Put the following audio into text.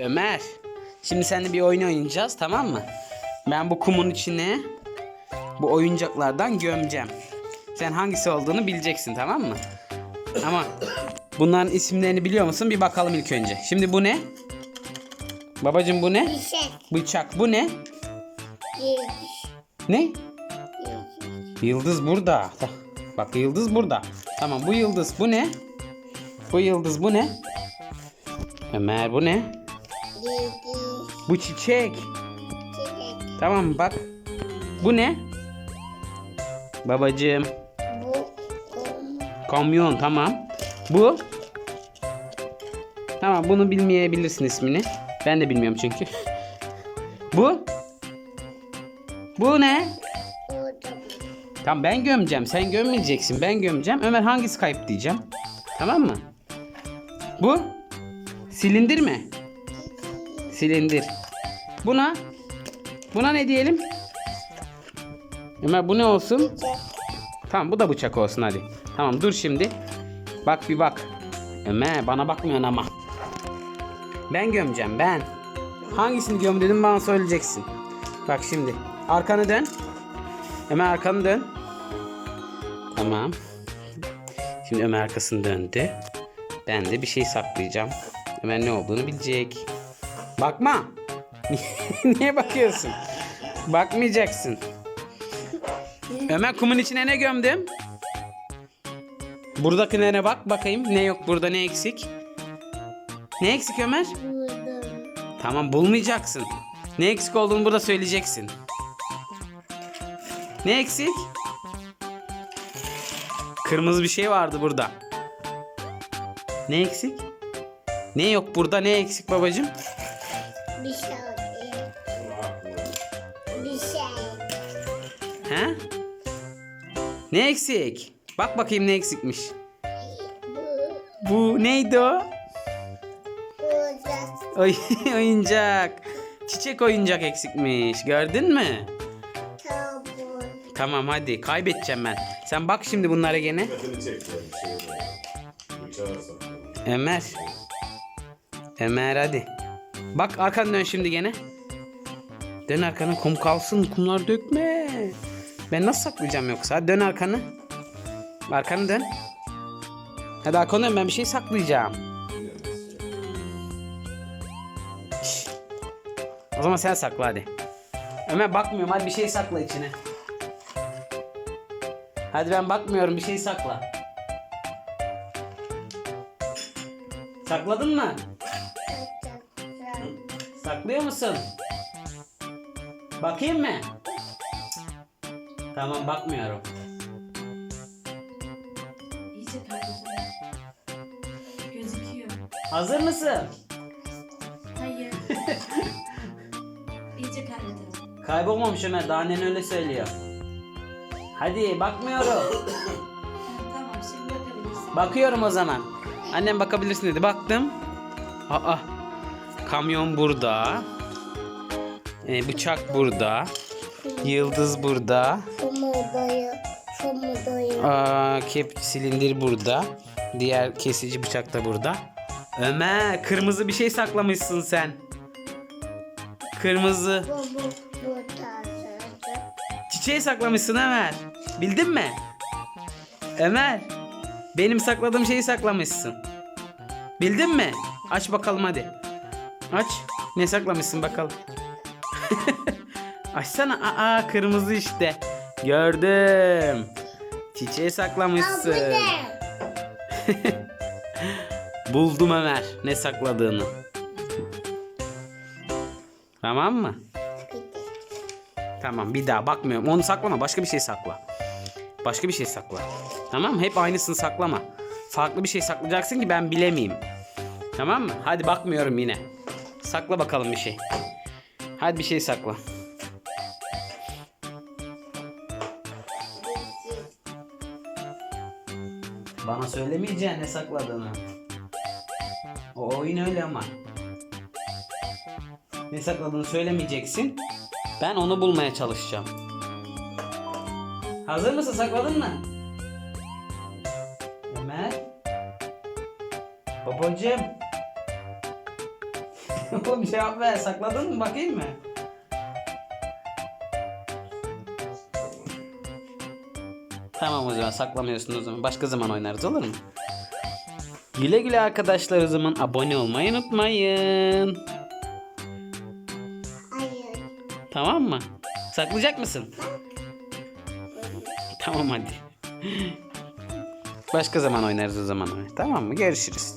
Ömer. Şimdi seninle bir oyun oynayacağız tamam mı? Ben bu kumun içine bu oyuncaklardan gömeceğim. Sen hangisi olduğunu bileceksin tamam mı? Ama bunların isimlerini biliyor musun? Bir bakalım ilk önce. Şimdi bu ne? Babacım bu ne? Dişek. Bıçak bu ne? Diş. Ne? Diş. Yıldız burada. Bak yıldız burada. Tamam bu yıldız bu ne? Bu yıldız bu ne? Ömer bu ne? Bu çiçek. Çilek. Tamam bak. Bu ne? Babacığım. Bu. Kamyon tamam. Bu? Tamam bunu bilmeyebilirsin ismini. Ben de bilmiyorum çünkü. Bu? Bu ne? Tamam ben gömeceğim. Sen gömmeyeceksin. Ben gömeceğim. Ömer hangisi kayıp diyeceğim. Tamam mı? Bu? Silindir mi? Silindir. Buna? Buna ne diyelim? Ömer bu ne olsun? Tamam bu da bıçak olsun hadi. Tamam dur şimdi. Bak bir bak. Ömer bana bakmıyorsun ama. Ben gömeceğim ben. Hangisini göm dedim bana söyleyeceksin. Bak şimdi. Arkanı dön. Ömer arkanı dön. Tamam. Şimdi Ömer arkasını döndü. Ben de bir şey saklayacağım. Ömer ne olduğunu bilecek. Bakma. Niye bakıyorsun? Bakmayacaksın. Ömer kumun içine ne gömdüm? Buradakilere bak bakayım. Ne yok burada ne eksik? Ne eksik Ömer? Burada. Tamam bulmayacaksın. Ne eksik olduğunu burada söyleyeceksin. Ne eksik? Kırmızı bir şey vardı burada. Ne eksik? Ne yok burada ne eksik babacığım? Bir şey. Bir şey. He? Ne eksik? Bak bakayım ne eksikmiş. Bu. Bu neydi o? Oy, oyuncak. Çiçek oyuncak eksikmiş. Gördün mü? Tabu. Tamam hadi kaybedeceğim ben. Sen bak şimdi bunlara gene. Şey saklı. Ömer. Ömer hadi. Bak arkanı dön şimdi gene. Dön arkanı kum kalsın kumlar dökme. Ben nasıl saklayacağım yoksa? Dön arkanı. Arkanı dön. Hadi arkanı dön ben bir şey saklayacağım. O zaman sen sakla hadi. Ömer bakmıyorum hadi bir şey sakla içine. Hadi ben bakmıyorum bir şey sakla. Sakladın mı? Saklıyor musun? Bakayım mı? Tamam bakmıyorum. İyice kaybettim. Gözüküyor. Hazır mısın? Hayır. İyice kaybettim. Kaybolmamış Ömer. Daha annen öyle söylüyor. Hadi bakmıyorum. tamam şimdi bakabilirsin. Bakıyorum o zaman. Annem bakabilirsin dedi. Baktım. Aa. Kamyon burada. Ee, bıçak burada. Yıldız burada. Aa, kep silindir burada. Diğer kesici bıçak da burada. Ömer kırmızı bir şey saklamışsın sen. Kırmızı. Çiçeği saklamışsın Ömer. Bildin mi? Ömer. Benim sakladığım şeyi saklamışsın. Bildin mi? Aç bakalım hadi. Aç. Ne saklamışsın bakalım. Açsana. Aa kırmızı işte. Gördüm. Çiçeği saklamışsın. Buldum Ömer ne sakladığını. Tamam mı? Tamam bir daha bakmıyorum. Onu saklama başka bir şey sakla. Başka bir şey sakla. Tamam mı? Hep aynısını saklama. Farklı bir şey saklayacaksın ki ben bilemeyeyim. Tamam mı? Hadi bakmıyorum yine. Sakla bakalım bir şey. Hadi bir şey sakla. Bana söylemeyeceksin ne sakladığını. O oyun öyle ama. Ne sakladığını söylemeyeceksin. Ben onu bulmaya çalışacağım. Hazır mısın? Sakladın mı? Ömer. Babacığım. Oğlum cevap ver. Sakladın mı? Bakayım mı? Tamam o zaman saklamıyorsun o zaman. Başka zaman oynarız olur mu? Güle güle arkadaşlar o zaman abone olmayı unutmayın. Hayır. Tamam mı? Saklayacak mısın? Tamam hadi. Başka zaman oynarız o zaman. Tamam mı? Görüşürüz.